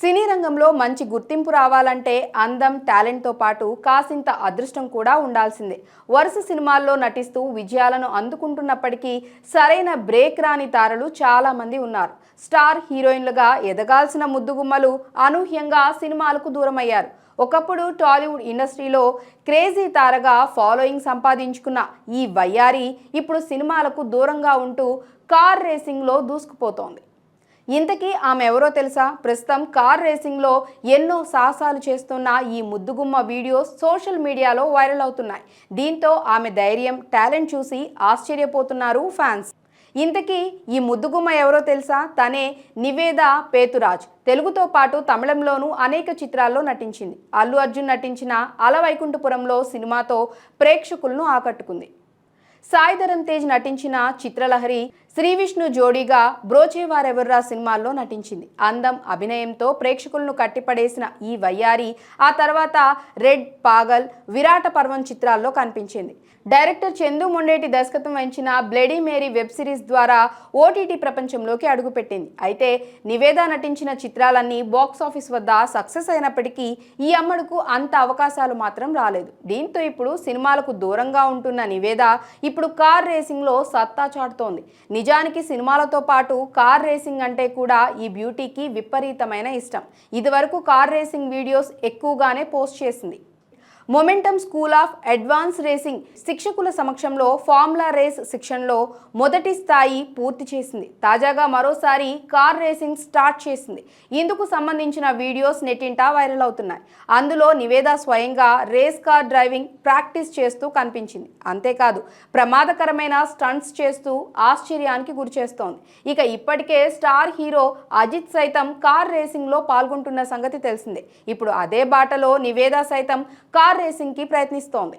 సినీ రంగంలో మంచి గుర్తింపు రావాలంటే అందం టాలెంట్తో పాటు కాసింత అదృష్టం కూడా ఉండాల్సిందే. వరుస సినిమాల్లో నటిస్తూ విజయాలను అందుకుంటున్నప్పటికీ సరైన బ్రేక్ రాని తారలు చాలామంది ఉన్నారు. స్టార్ హీరోయిన్లుగా ఎదగాల్సిన ముద్దుగుమ్మలు అనూహ్యంగా సినిమాలకు దూరమయ్యారు. ఒకప్పుడు టాలీవుడ్ ఇండస్ట్రీలో క్రేజీ తారగా ఫాలోయింగ్ సంపాదించుకున్న ఈ వయ్యారి ఇప్పుడు సినిమాలకు దూరంగా ఉంటూ కార్ రేసింగ్లో దూసుకుపోతోంది. ఇంతకీ ఆమె ఎవరో తెలుసా? ప్రస్తుతం కార్ రేసింగ్లో ఎన్నో సాహసాలు చేస్తున్న ఈ ముద్దుగుమ్మ వీడియోస్ సోషల్ మీడియాలో వైరల్ అవుతున్నాయి. దీంతో ఆమె ధైర్యం టాలెంట్ చూసి ఆశ్చర్యపోతున్నారు ఫ్యాన్స్. ఇంతకీ ఈ ముద్దుగుమ్మ ఎవరో తెలుసా? తనే నివేద పేతురాజ్. తెలుగుతో పాటు తమిళంలోనూ అనేక చిత్రాల్లో నటించింది. అల్లు అర్జున్ నటించిన అలవైకుంఠపురంలో సినిమాతో ప్రేక్షకులను ఆకట్టుకుంది. సాయిధరం తేజ్ నటించిన చిత్రలహరి శ్రీ విష్ణు జోడీగా బ్రోచేవారెవర్రా సినిమాల్లో నటించింది. అందం అభినయంతో ప్రేక్షకులను కట్టిపడేసిన ఈ వయ్యారి ఆ తర్వాత రెడ్ పాగల్ విరాట పర్వం చిత్రాల్లో కనిపించింది. డైరెక్టర్ చందు మొండేటి దర్శకత్వం వహించిన బ్లెడీ మేరీ వెబ్ సిరీస్ ద్వారా ఓటీటీ ప్రపంచంలోకి అడుగుపెట్టింది. అయితే నివేద నటించిన చిత్రాలన్నీ బాక్స్ ఆఫీస్ వద్ద సక్సెస్ అయినప్పటికీ ఈ అమ్మడుకు అంత అవకాశాలు మాత్రం రాలేదు. దీంతో ఇప్పుడు సినిమాలకు దూరంగా ఉంటున్న నివేద ఇప్పుడు కార్ రేసింగ్లో సత్తా చాటుతోంది. నిజానికి సినిమాలతో పాటు కార్ రేసింగ్ అంటే కూడా ఈ బ్యూటీకి విపరీతమైన ఇష్టం. ఇదివరకు కార్ రేసింగ్ వీడియోస్ ఎక్కువగానే పోస్ట్ చేసింది. Momentum School of Advance Racing శిక్షకుల సమక్షంలో ఫార్ములా రేస్ శిక్షణలో మొదటి స్థాయి పూర్తి చేసింది. తాజాగా మరోసారి కార్ రేసింగ్ స్టార్ట్ చేసింది. ఇందుకు సంబంధించిన వీడియోస్ నెట్టింటా వైరల్ అవుతున్నాయి. అందులో నివేద స్వయంగా రేస్ కార్ డ్రైవింగ్ ప్రాక్టీస్ చేస్తూ కనిపించింది. అంతేకాదు ప్రమాదకరమైన స్టంట్స్ చేస్తూ ఆశ్చర్యానికి గురిచేస్తోంది ఇక ఇప్పటికే స్టార్ హీరో అజిత్ సైతం కార్ రేసింగ్లో పాల్గొంటున్న సంగతి తెలిసిందే. ఇప్పుడు అదే బాటలో నివేద సైతం కార్ కార్ రేసింగ్కి ప్రయత్నిస్తోంది.